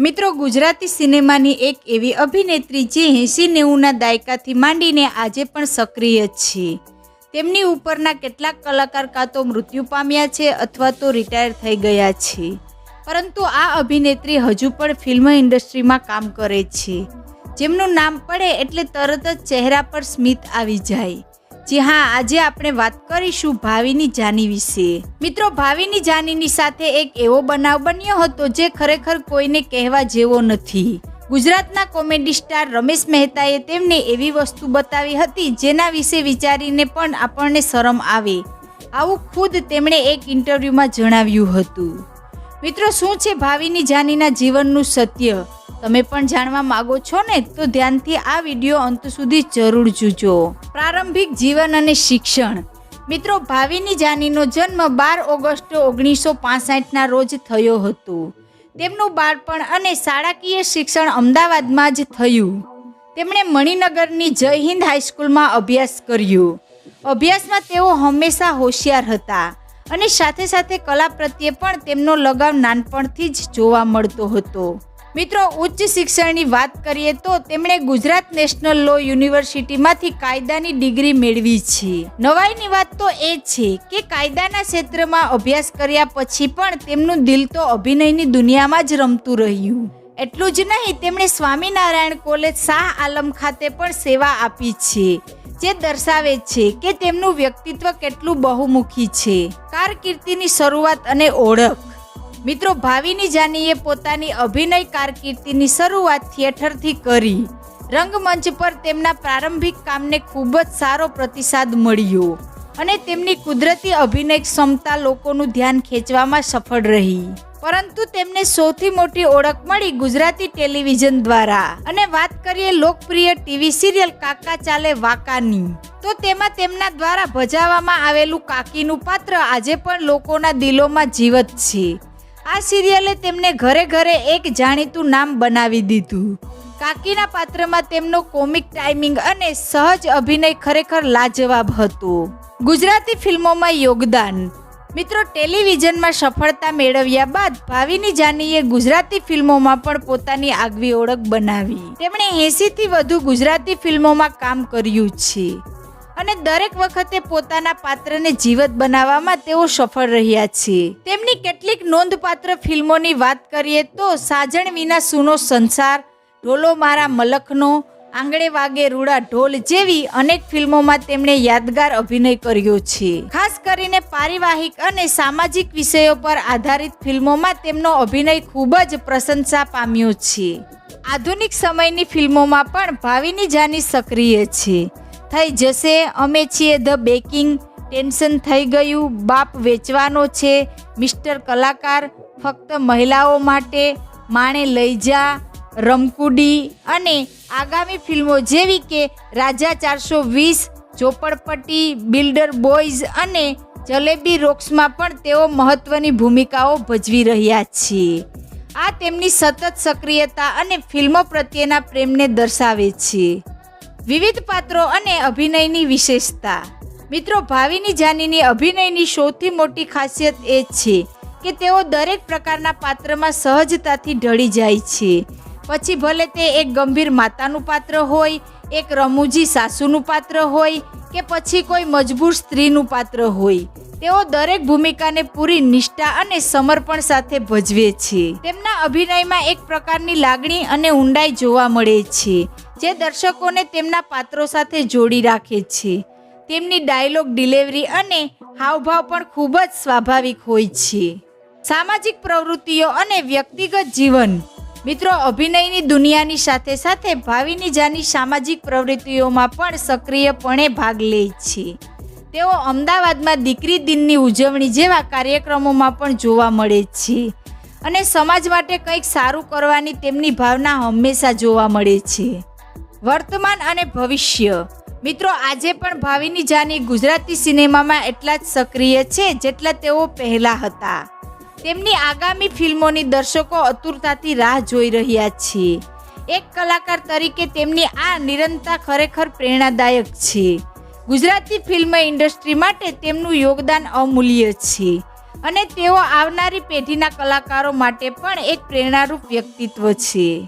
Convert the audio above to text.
મિત્રો, ગુજરાતી સિનેમાની એક એવી અભિનેત્રી જે એંસી નેવુંના દાયકાથી માંડીને આજે પણ સક્રિય છે. તેમની ઉપરના કેટલાક કલાકાર કાં તો મૃત્યુ પામ્યા છે અથવા તો રિટાયર થઈ ગયા છે. પરંતુ આ અભિનેત્રી હજુ પણ ફિલ્મ ઇન્ડસ્ટ્રીમાં કામ કરે છે. જેમનું નામ પડે એટલે તરત જ ચહેરા પર સ્મિત આવી જાય. જી હા, આજે આપણે વાત કરીશું ભાવિની જાની વિશે. મિત્રો, ભાવિની જાનીની સાથે એક એવો બનાવ બન્યો હતો જે ખરેખર કોઈને કહેવા જેવો નથી. ગુજરાતના કોમેડી સ્ટાર રમેશ મહેતાએ તેમને એવી વસ્તુ બતાવી હતી જેના વિશે વિચારીને પણ આપણને શરમ આવે. આવું ખુદ તેમણે એક ઇન્ટરવ્યૂમાં જણાવ્યું હતું. મિત્રો, શું છે ભાવિની જાનીના જીવનનું સત્ય? તમે પણ જાણવા માંગો છો ને, તો ધ્યાનથી આ વીડિયો અંત સુધી જરૂર જોજો. પ્રારંભિક જીવન અને શિક્ષણ. મિત્રો, ભાવિની જાનીનો જન્મ બાર ઓગસ્ટ ઓગણીસો પાસઠના રોજ થયો હતો. તેમનું બાળપણ અને શાળાકીય શિક્ષણ અમદાવાદમાં જ થયું. તેમણે મણિનગરની જય હિન્દ હાઈસ્કૂલમાં અભ્યાસ કર્યો. અભ્યાસમાં તેઓ હંમેશા હોશિયાર હતા અને સાથે સાથે કલા પ્રત્યે પણ તેમનો લગાવ નાનપણથી જ જોવા મળતો હતો. મિત્રો, ઉચ્ચ શિક્ષણની વાત કરીએ તો તેમણે ગુજરાત નેશનલ લો યુનિવર્સિટીમાંથી કાયદાની ડિગ્રી મેળવી છે. નવાઈની વાત તો એ છે કે કાયદાના ક્ષેત્રમાં અભ્યાસ કર્યા પછી પણ તેમનું દિલ તો અભિનયની દુનિયામાં જ રમતું રહ્યું. એટલું જ નહીં, તેમણે સ્વામિનારાયણ કોલેજ શાહ આલમ ખાતે પણ સેવા આપી છે, જે દર્શાવે છે કે તેમનું વ્યક્તિત્વ કેટલું બહુમુખી છે. કારકિર્દીની શરૂઆત અને ઓળખ. મિત્રો ભાવિની જાનીએ પોતાની અભિનય કારકિર્દીની શરૂઆત થિયેટરથી કરી. રંગમંચ પર તેમના પ્રારંભિક કામને ખૂબ જ સારો પ્રતિસાદ મળ્યો અને તેમની કુદરતી અભિનય ક્ષમતા લોકોનું ધ્યાન ખેંચવામાં સફળ રહી. પરંતુ તેમને સૌથી મોટી ઓળખ મળી ગુજરાતી ટેલિવિઝન દ્વારા. અને વાત કરીએ લોકપ્રિય ટીવી સિરિયલ કાકા ચાલે વાકાની, તો તેમાં તેમના દ્વારા ભજાવવામાં આવેલું કાકીનું પાત્ર આજે પણ લોકોના દિલોમાં જીવત છે. આ સિરિયલે તેમને ઘરે ઘરે એક જાણીતું નામ બનાવી દીધું. કાકીના પાત્રમાં તેમનો કોમિક ટાઈમિંગ અને સહજ અભિનય ખરેખર લાજવાબ હતો. ગુજરાતી ફિલ્મોમાં યોગદાન. મિત્રો, ટેલિવિઝનમાં સફળતા મેળવ્યા બાદ ભાવિની જાનીએ ગુજરાતી ફિલ્મોમાં પણ પોતાની આગવી ઓળખ બનાવી. તેમણે એંસીથી વધુ ગુજરાતી ફિલ્મોમાં કામ કર્યું છે. અને દરેક વખતે પોતાના પાત્રને જીવત બનાવવામાં તેઓ સફળ રહ્યા છે તેમની કેટલીક નોંધપાત્ર ફિલ્મોની વાત કરીએ તો સાજણ વિના સૂનો સંસાર, ઢોલો મારા મલખનો, આંગણે વાગે રૂડા ઢોલ જેવી અનેક ફિલ્મોમાં તેમણે યાદગાર અભિનય કર્યો છે. ખાસ કરીને પારિવાહિક અને સામાજિક વિષયો પર આધારિત ફિલ્મોમાં તેમનો અભિનય ખૂબ જ પ્રશંસા પામ્યો છે. આધુનિક સમયની ફિલ્મોમાં પણ ભાવિની જાની સક્રિય છે. થઈ જશે. અમે છીએ ધ બેકિંગ. ટેન્શન થઈ ગયું. બાપ વેચવાનો છે. મિસ્ટર કલાકાર, ફક્ત મહિલાઓ માટે માણે લઈ જા, રમકુડી. અને આગામી ફિલ્મો જેવી કે રાજા ચારસો વીસ, ચોપડપટ્ટી, બિલ્ડર બોયઝ અને જલેબી રોક્સમાં પણ તેઓ મહત્ત્વની ભૂમિકાઓ ભજવી રહ્યા છે આ તેમની સતત સક્રિયતા અને ફિલ્મો પ્રત્યેના પ્રેમને દર્શાવે છે. વિવિધ પાત્રો અને અભિનયની વિશેષતા. મિત્રો, ભાવિની જાનીની અભિનયની સૌથી મોટી ખાસિયત એ છે કે તેઓ દરેક પ્રકારના પાત્રમાં સહજતાથી ઢળી જાય છે. પછી ભલે તે એક ગંભીર માતાનું પાત્ર હોય, એક રમૂજી સાસુનું પાત્ર હોય કે પછી કોઈ મજબૂર સ્ત્રીનું પાત્ર હોય, તેઓ દરેક ભૂમિકાને પૂરી નિષ્ઠા અને સમર્પણ સાથે ભજવે છે. તેમના અભિનયમાં એક પ્રકારની લાગણી અને ઊંડાઈ જોવા મળે છે. જે દર્શકોને તેમના પાત્રો સાથે જોડી રાખે છે. તેમની ડાયલોગ ડિલિવરી અને હાવભાવ પણ ખૂબ જ સ્વાભાવિક હોય છે. સામાજિક પ્રવૃત્તિઓ અને વ્યક્તિગત જીવન. મિત્રો, અભિનયની દુનિયાની સાથે સાથે ભાવિની જાની સામાજિક પ્રવૃત્તિઓમાં પણ સક્રિયપણે ભાગ લે છે. તેઓ અમદાવાદમાં દીકરી દિનની ઉજવણી જેવા કાર્યક્રમોમાં પણ જોવા મળે છે અને સમાજ માટે કંઈક સારું કરવાની તેમની ભાવના હંમેશા જોવા મળે છે. વર્તમાન અને ભવિષ્ય. મિત્રો, આજે પણ ભાવિની જાની ગુજરાતી સિનેમામાં એટલા જ સક્રિય છે જેટલા તેઓ પહેલા હતા. તેમની આગામી ફિલ્મોની દર્શકો અતુરતાથી રાહ જોઈ રહ્યા છે એક કલાકાર તરીકે તેમની આ નિરંતરતા ખરેખર પ્રેરણાદાયક છે. ગુજરાતી ફિલ્મ ઇન્ડસ્ટ્રી માટે તેમનું યોગદાન અમૂલ્ય છે અને તેઓ આવનારી પેઢીના કલાકારો માટે પણ એક પ્રેરણારૂપ વ્યક્તિત્વ છે.